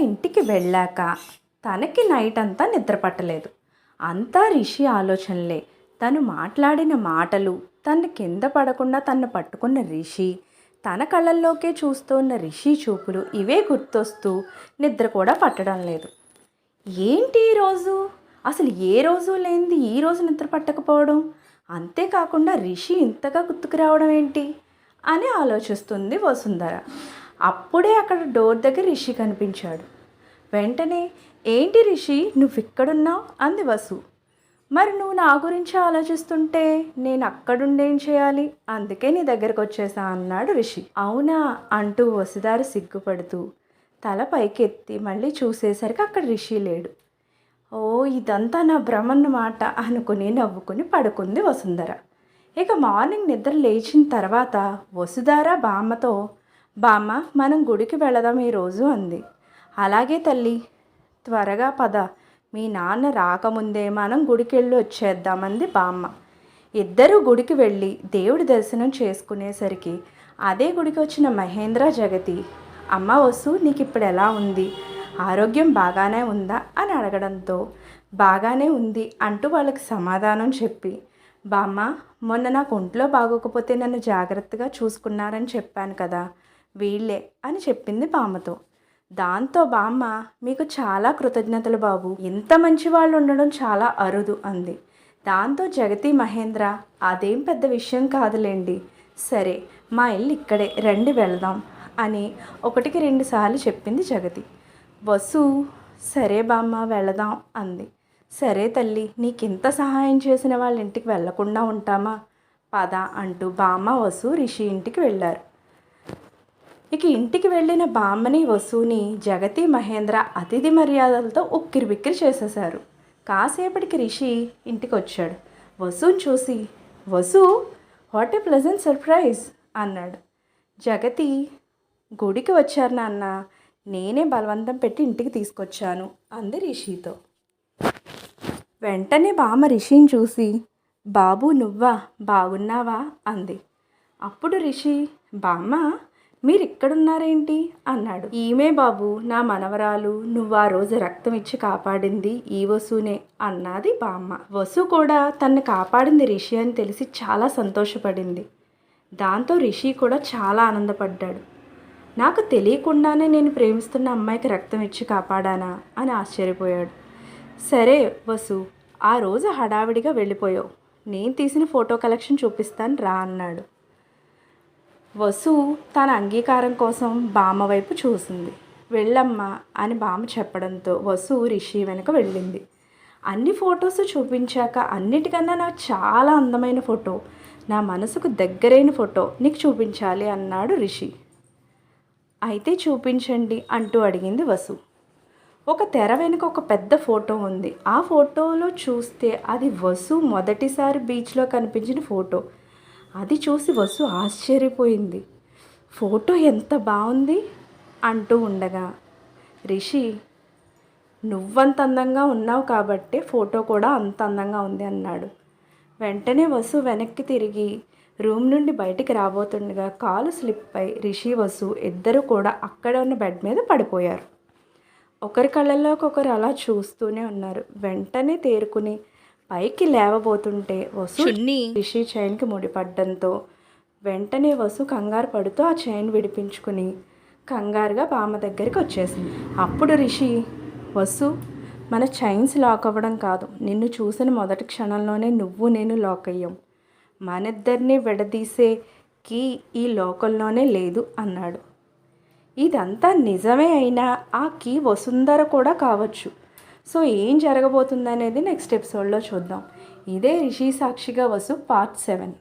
ఇంటికి వెళ్ళాక తనకి నైట్ అంతా నిద్ర పట్టలేదు. అంతా రిషి ఆలోచనలే. తను మాట్లాడిన మాటలు తను కింద పడకుండా తను పట్టుకున్న రిషి తన కళ్ళల్లోకే చూస్తున్న రిషి చూపులు ఇవే గుర్తొస్తూ నిద్ర కూడా పట్టడం లేదు. ఏంటి ఈరోజు అసలు ఏ రోజు లేనిది ఈ రోజు నిద్ర పట్టకపోవడం? అంతేకాకుండా రిషి ఇంతగా గుర్తుకు రావడం ఏంటి? అని ఆలోచిస్తుంది వసుంధర. అప్పుడే అక్కడ డోర్ దగ్గర రిషి కనిపించాడు. వెంటనే ఏంటి రిషి నువ్వు ఇక్కడున్నావు అంది వసు. మరి నువ్వు నా గురించి ఆలోచిస్తుంటే నేను అక్కడుండేం చేయాలి? అందుకే నీ దగ్గరకు వచ్చేసా అన్నాడు రిషి. అవునా? అంటూ వసుదారు సిగ్గుపడుతూ తల పైకెత్తి మళ్ళీ చూసేసరికి అక్కడ రిషి లేడు. ఓ ఇదంతా నా భ్రమన్నమాట అనుకుని నవ్వుకుని పడుకుంది వసుంధర. ఇక మార్నింగ్ నిద్ర లేచిన తర్వాత వసుధార బామ్మతో బామ్మ మనం గుడికి వెళదాం ఈరోజు అంది. అలాగే తల్లి త్వరగా పద. మీ నాన్న రాకముందే మనం గుడికెళ్ళి వచ్చేద్దామంది బామ్మ. ఇద్దరూ గుడికి వెళ్ళి దేవుడి దర్శనం చేసుకునేసరికి అదే గుడికి వచ్చిన మహేంద్ర జగతి అమ్మ వసు నీకు ఇప్పుడు ఎలా ఉంది? ఆరోగ్యం బాగానే ఉందా? అని అడగడంతో బాగానే ఉంది అంటూ వాళ్ళకి సమాధానం చెప్పి బామ్మ మొన్న నాకు ఒంట్లో బాగోకపోతే నన్ను జాగ్రత్తగా చూసుకున్నారని చెప్పాను కదా వీళ్ళే అని చెప్పింది బామ్మతో. దాంతో బామ్మ మీకు చాలా కృతజ్ఞతలు బాబు. ఇంత మంచి వాళ్ళు ఉండడం చాలా అరుదు అంది. దాంతో జగతి మహేంద్ర అదేం పెద్ద విషయం కాదులేండి. సరే మా ఇల్లు ఇక్కడే రండి వెళ్దాం అని ఒకటికి రెండు సార్లు చెప్పింది జగతి. వసు సరే బామ్మ వెళదాం అంది. సరే తల్లి నీకింత సహాయం చేసిన వాళ్ళ ఇంటికి వెళ్ళకుండా ఉంటామా? పద అంటూ బామ్మ వసు రిషి ఇంటికి వెళ్ళారు. ఇక ఇంటికి వెళ్ళిన బామ్మని వసూని జగతి మహేంద్ర అతిథి మర్యాదలతో ఉక్కిరి బిక్కిరి చేసేశారు. కాసేపటికి రిషి ఇంటికి వచ్చాడు వసూని చూసి Vasu what a pleasant surprise అన్నాడు. జగతి గుడికి వచ్చారు నాన్న నేనే బలవంతం పెట్టి ఇంటికి తీసుకొచ్చాను అంది రిషితో. వెంటనే బామ్మ రిషిని చూసి బాబు నువ్వా? బాగున్నావా? అంది. అప్పుడు రిషి బామ్మ మీరిక్కడున్నారేంటి? అన్నాడు. ఈమె బాబు నా మనవరాలు నువ్వా రోజు రక్తం ఇచ్చి కాపాడింది ఈ వసునే అన్నది బామ్మ. వసు కూడా తన్ను కాపాడింది రిషి అని తెలిసి చాలా సంతోషపడింది. దాంతో రిషి కూడా చాలా ఆనందపడ్డాడు. నాకు తెలియకుండానే నేను ప్రేమిస్తున్న అమ్మాయికి రక్తం ఇచ్చి కాపాడానా? అని ఆశ్చర్యపోయాడు. సరే వసు ఆ రోజు హడావిడిగా వెళ్ళిపోయావు. నేను తీసిన ఫోటో కలెక్షన్ చూపిస్తాను రా అన్నాడు. వసు తన అంగీకారం కోసం బామ్మ వైపు చూసింది. వెళ్ళమ్మా అని బామ్మ చెప్పడంతో వసు రిషి వెనుక వెళ్ళింది. అన్ని ఫొటోస్ చూపించాక అన్నిటికన్నా నాకు చాలా అందమైన ఫోటో. నా మనసుకు దగ్గరైన ఫోటో నీకు చూపించాలి అన్నాడు రిషి. అయితే చూపించండి అంటూ అడిగింది వసు. ఒక తెర వెనుక ఒక పెద్ద ఫోటో ఉంది. ఆ ఫోటోలో చూస్తే అది వసు మొదటిసారి బీచ్లో కనిపించిన ఫోటో. అది చూసి వసు ఆశ్చర్యపోయింది. ఫోటో ఎంత బాగుంది అంటూ ఉండగా రిషి నువ్వంత అందంగా ఉన్నావు కాబట్టే ఫోటో కూడా అంత అందంగా ఉంది అన్నాడు. వెంటనే వసు వెనక్కి తిరిగి రూమ్ నుండి బయటికి రాబోతుండగా కాలు స్లిప్ అయి రిషి వసు ఇద్దరు కూడా అక్కడ ఉన్న బెడ్ మీద పడిపోయారు. ఒకరి కళ్ళల్లోకి ఒకరు అలా చూస్తూనే ఉన్నారు. వెంటనే తేరుకుని పైకి లేవబోతుంటే వసు రిషి చైన్కి ముడిపడ్డంతో వెంటనే వసు కంగారు పడుతూ ఆ చైన్ విడిపించుకుని కంగారుగా బామ్మ దగ్గరికి వచ్చేసింది. అప్పుడు రిషి వసు మన చైన్స్ లాక్ అవ్వడం కాదు. నిన్ను చూసిన మొదటి క్షణంలోనే నువ్వు నేను లాక్ అయ్యాం. మనిద్దరిని విడదీసే కీ ఈ లోకంలోనే లేదు అన్నాడు. ఇదంతా నిజమే అయినా ఆ కీ వసుంధర కూడా కావచ్చు. సో ఏం జరగబోతుంది అనేది నెక్స్ట్ ఎపిసోడ్లో చూద్దాం. ఇదే రిషి సాక్షిగా వసు పార్ట్ సెవెన్